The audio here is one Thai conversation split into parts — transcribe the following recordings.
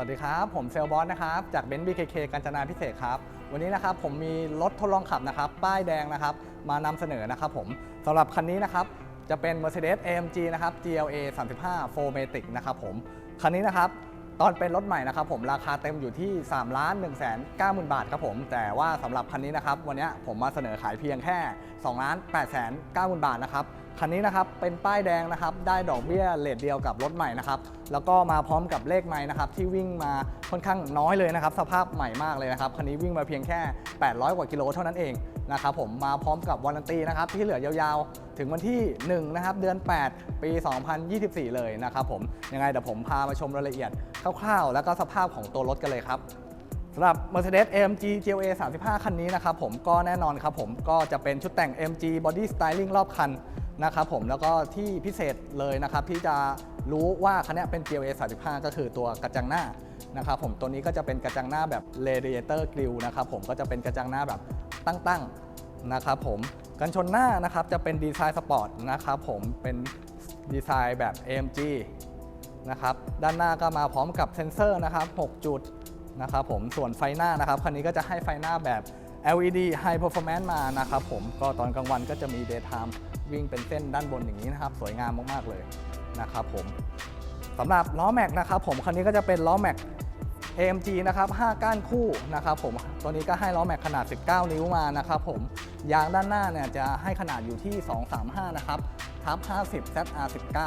สวัสดีครับ ผมเซลบอสนะครับ จากเบนซ์บีเคกาญจนาพิเศษครับ วันนี้นะครับผมมีรถทดลองขับนะครับ ป้ายแดงนะครับ มานำเสนอนะครับผมสำหรับคันนี้นะครับ จะเป็น Mercedes AMG นะครับ GLA 35 4matic นะครับผม คันนี้นะครับ ตอนเป็นรถใหม่นะครับผมราคาเต็มอยู่ที่3ล้าน1 9 0 0 0 0 บาทครับผม แต่ว่าสำหรับคันนี้นะครับวันนี้ผมมาเสนอขายเพียงแค่2ล้าน8 9 0 0 0 บาทนะครับคันนี้นะครับเป็นป้ายแดงนะครับได้ดอกเบี้ยเลทเดียวกับรถใหม่นะครับแล้วก็มาพร้อมกับเลขไม้นะครับที่วิ่งมาค่อนข้างน้อยเลยนะครับสภาพใหม่มากเลยนะครับคันนี้วิ่งมาเพียงแค่ 800 กว่ากิโลเท่านั้นเอง นะครับผมมาพร้อมกับวารันตีนะครับที่เหลือยาวๆ ถึงวันที่1นะครับเดือน 8 ปี 2024 เลยนะครับผมยังไงเดี๋ยวผมพามาชมรายละเอียดคร่าวๆ แล้วก็สภาพของตัวรถกันเลยครับสำหรับ Mercedes AMG GLA 35 คันนี้นะครับผมก็แน่นอนครับผมก็จะเป็นชุดแต่ง AMG Body Styling รอบคันนะครับผมแล้วก็ที่พิเศษเลยนะครับที่จะรู้ว่าคันนี้เป็น GLA 35 ก็คือตัวกระจังหน้า นะครับผมตัวนี้ก็จะเป็นกระจังหน้าแบบ Radiator Grille นะครับผมก็จะเป็นกระจังหน้าแบบตั้งๆนะครับผมกันชนหน้านะครับจะเป็นดีไซน์สปอร์ตนะครับผมเป็นดีไซน์แบบ AMG นะครับด้านหน้าก็มาพร้อมกับเซ็นเซอร์นะครับ 6 จุดนะครับผมส่วนไฟหน้านะครับคันนี้ก็จะให้ไฟหน้าแบบ LED High Performance มานะครับผมก็ตอนกลางวันก็จะมี Daytime วิ่งเป็นเส้นด้านบนอย่างนี้นะครับ สวยงามมาก ๆ เลยนะครับผม สำหรับล้อแม็กนะครับผมคันนี้ก็จะเป็นล้อแม็ก AMG นะครับ5ก้านคู่นะครับผมตัวนี้ก็ให้ล้อแม็กขนาด 19 นิ้วมานะครับผมยางด้านหน้าเนี่ยจะให้ขนาดอยู่ที่ 235 นะครับทับ50 ZR19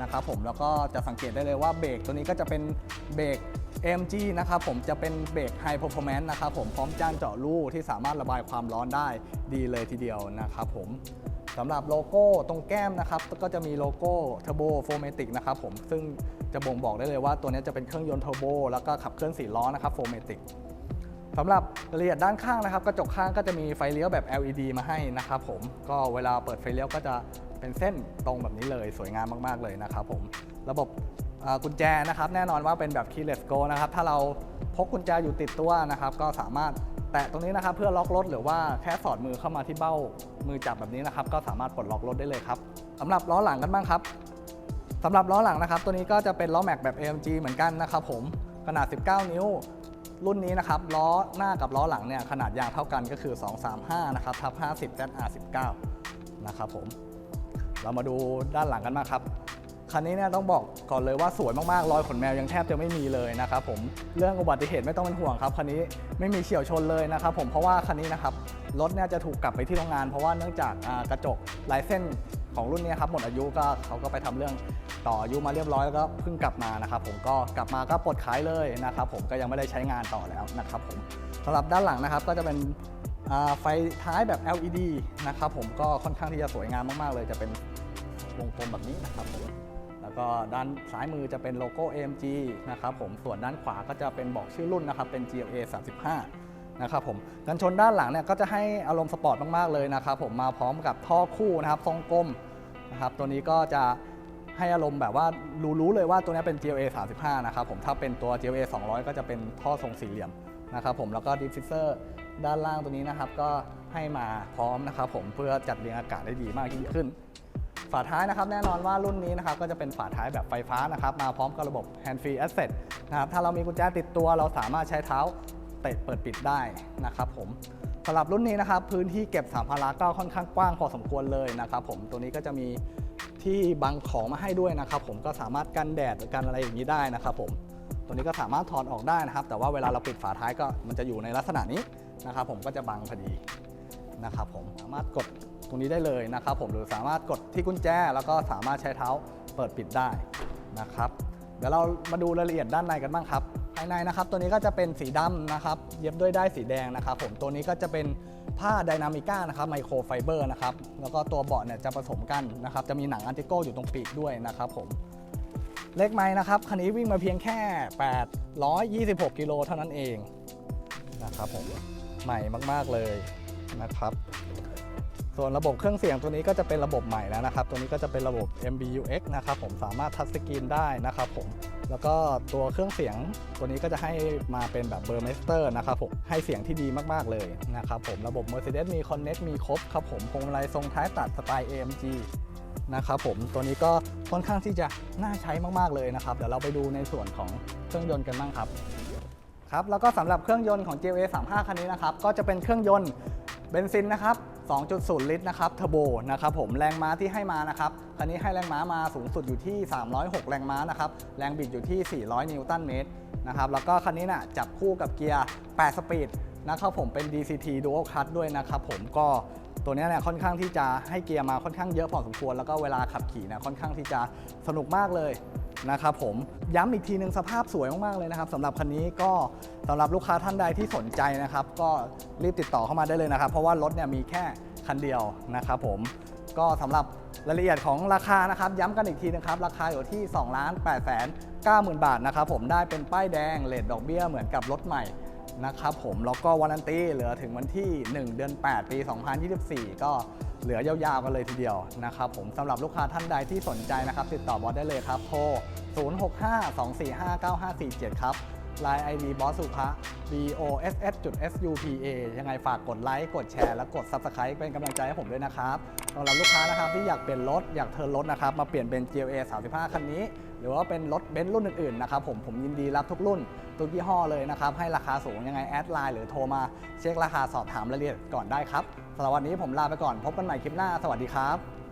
นะครับผมแล้วก็จะสังเกตได้เลยว่าเบรกตัวนี้ก็จะเป็นเบรก AMG นะครับผมจะเป็นเบรก High Performance นะครับผมพร้อมจานเจาะรูที่สามารถระบายความร้อนได้ดีเลยทีเดียวนะครับผมสำหรับโลโก้ตรงแก้มนะครับก็จะมีโลโก้ Turbo 4matic นะครับผมซึ่งจะบ่งบอกได้เลยว่าตัวนี้จะเป็นเครื่องยนต์เทอร์โบแล้วก็ขับเคลื่อน4ล้อนะครับ 4matic สำหรับรายละเอียดด้านข้างนะครับกระจกข้างก็จะมีไฟเลี้ยวแบบ LED มาให้นะครับผมก็เวลาเปิดไฟเลี้ยวก็จะเป็นเส้นตรงแบบนี้เลย สวยงามมาก ๆ เลยนะครับผมระบบ กุญแจนะครับแน่นอนว่าเป็นแบบ keyless go นะครับถ้าเราพกกุญแจอยู่ติดตัวนะครับก็สามารถแตะตรงนี้นะครับเพื่อล็อกรถหรือว่าแค่สอดมือเข้ามาที่เบ้ามือจับแบบนี้นะครับก็สามารถปลดล็อกรถได้เลยครับสำหรับล้อหลังกันบ้างครับสำหรับล้อหลังนะครับตัวนี้ก็จะเป็นล้อแม็กแบบ AMG เหมือนกันนะครับผมขนาด 19 นิ้วรุ่นนี้นะครับล้อหน้ากับล้อหลังเนี่ยขนาดยางเท่ากันก็คือ 235 นะครับทับ50 ZR19 นะครับผมเรามาดูด้านหลังกันมางครับ คันนี้เนี่ยต้องบอกก่อนเลยว่าสวยมากๆรอยขนแมวยังแทบจะไม่มีเลยนะครับผมเรื่องอุบัติเหตุไม่ต้องเป็นห่วงครับคันนี้ไม่มีเฉียวชนเลยนะครับผมเพราะว่าคันนี้นะครับรถเนี่ยจะถูกกลับไปที่โรงงาน เพราะว่าเนื่องจากกระจกลายเส้นของรุ่นนี้ครับหมดอายุก็เขาก็ไปทำเรื่องต่ออายุมาเรียบร้อยแล้วก็เพิ่งกลับมานะครับผมก็กลับมาก็ปลดขายเลยนะครับผมก็ยังไม่ได้ใช้งานต่อแล้วนะครับผมสำหรับด้านหลังนะครับก็จะเป็นไฟท้ายแบบ LED นะครับผมก็ค่อนข้างที่จะสวยงามมากๆเลยจะเป็นวงกลมแบบนี้นะครับผม แล้วก็ด้านซ้ายมือจะเป็นโลโก้ AMG นะครับผมส่วนด้านขวาก็จะเป็นบอกชื่อรุ่นนะครับเป็น GLA 35นะครับผมกันชนด้านหลังเนี่ยก็จะให้อารมณ์สปอร์ตมาก ๆ เลยนะครับผมมาพร้อมกับท่อคู่นะครับทรงกลมนะครับตัวนี้ก็จะให้อารมณ์แบบว่ารู้รู้เลยว่าตัวนี้เป็น GLA 35นะครับผมถ้าเป็นตัว GLA 200 ก็จะเป็นท่อทรงสี่เหลี่ยมนะครับผมแล้วก็ดิฟฟิเซอร์ด้านล่างตัวนี้นะครับก็ให้มาพร้อมนะครับผมเพื่อจัดเรียงอากาศได้ดีมากยิ่งขึ้น ฝาท้ายนะครับแน่นอนว่ารุ่นนี้นะครับก็จะเป็นฝาท้ายแบบไฟฟ้านะครับมาพร้อมกับระบบ Hand Free Access นะครับถ้าเรามีกุญแจติดตัวเราสามารถใช้เท้าเตะเปิดปิดได้นะครับผมสำหรับรุ่นนี้นะครับพื้นที่เก็บสัมภาระก็ค่อนข้างกว้างพอสมควรเลยนะครับผมตัวนี้ก็จะมีที่บังของมาให้ด้วยนะครับผมก็สามารถกันแดดกันอะไรอย่างนี้ได้นะครับผมตัวนี้ก็สามารถถอดออกได้นะครับ แต่ว่าเวลาเราปิดฝาท้ายก็มันจะอยู่ในลักษณะนี้นะครับผมก็จะบังพอดีนะครับผมสามารถกด รงนี้ได้เลยนะครับผมหรือสามารถกดที่กุญแจ แล้วก็สามารถใช้เท้าเปิดปิดได้นะครับ เดี๋ยวเรามาดูรายละเอียดด้านในกันบ้างครับ ภายในนะครับตัวนี้ก็จะเป็นสีดำนะครับ เย็บด้วยได้ายสีแดงนะครับผมตัวนี้ก็จะเป็นผ้าไดนามิก้านะครับไมโครไฟเบอร์นะครับแล้วก็ตัวเบาะเนี่ยจะผสมกันนะครับ จะมีหนังอันติโก้อยู่ตรงปีกด้วยนะครับผมเลขไม้นะครับคันนี้วิ่งมาเพียงแค่ 826 กิโลเท่านั้นเองนะครับผมใหม่มาก ๆ เลยนะครับ ส่วนระบบเครื่องเสียงตัวนี้ก็จะเป็นระบบใหม่แล้วนะครับ ตัวนี้ก็จะเป็นระบบ MBUX นะครับผมสามารถทัชสกรีนได้นะครับผม แล้วก็ตัวเครื่องเสียงตัวนี้ก็จะให้มาเป็นแบบเบอร์เมสเตอร์นะครับผม ให้เสียงที่ดีมากๆเลยนะครับผม ระบบ Mercedes มี Connect มีครบครับผมพวงมาลัยทรงท้ายตัดสไตล์ AMG นะครับผม ตัวนี้ก็ค่อนข้างที่จะน่าใช้มากๆเลยนะครับ เดี๋ยวเราไปดูในส่วนของเครื่องยนต์กันบ้างครับ ครับ แล้วก็สำหรับเครื่องยนต์ของ GLA 35 คันนี้นะครับ ก็จะเป็นเครื่องยนต์เบนซินนะครับ 2.0 ลิตรนะครับเทอร์โบนะครับผมแรงม้าที่ให้มานะครับคันนี้ให้แรงม้ามาสูงสุดอยู่ที่ 306 แรงม้านะครับแรงบิดอยู่ที่ 400 นิวตันเมตรนะครับแล้วก็คันนี้นะ่ะจับคู่กับเกียร์ 8 สปีดนะครับผมเป็น DCT Dual Clutch ด้วยนะครับผมก็ ตัวนี้เนี่ยค่อนข้างที่จะให้เกียร์มาค่อนข้างเยอะพอสมควร แล้วก็เวลาขับขี่เนี่ยค่อนข้างที่จะสนุกมากเลยนะครับผมย้ำอีกทีหนึ่งสภาพสวยมาก ๆ เลยนะครับสำหรับคันนี้ก็สำหรับลูกค้าท่านใดที่สนใจนะครับ ก็รีบติดต่อเข้ามาได้เลยนะครับ เพราะว่ารถเนี่ยมีแค่คันเดียวนะครับผมก็สำหรับรายละเอียดของราคานะครับ ย้ำกันอีกทีนะครับ ราคาอยู่ที่2ล้าน8แสน90,000 บาทนะครับผมได้เป็นป้ายแดงเลทดอกเบี้ยเหมือนกับรถใหม่ นะครับผมแล้วก็วารันตีเหลือถึงวันที่ 1 เดือน 8 ปี 2024 ก็เหลือยาวๆกันเลยทีเดียวนะครับผมสำหรับลูกค้าท่านใดที่สนใจนะครับ ติดต่อบอสได้เลยครับ โทร 0652459547 ครับ Line ID บอสสุภะ B O S S S U P A ยังไงฝากกดไลค์ กดแชร์ และกด Subscribe เป็นกำลังใจให้ผมด้วยนะครับ สำหรับลูกค้านะครับที่อยากเปลี่ยนรถอยากเทิร์นรถนะครับมาเปลี่ยนเป็น GLA 35 คันนี้ หรือว่าเป็นรถเบนซ์รุ่นอื่นๆนะครับผมผมยินดีรับทุกรุ่นทุกยี่ห้อเลยนะครับให้ราคาสูงยังไงแอดไลน์หรือโทรมาเช็คราคาสอบถามรายละเอียดก่อนได้ครับสำหรับวันนี้ผมลาไปก่อนพบกันใหม่คลิปหน้า สวัสดีครับ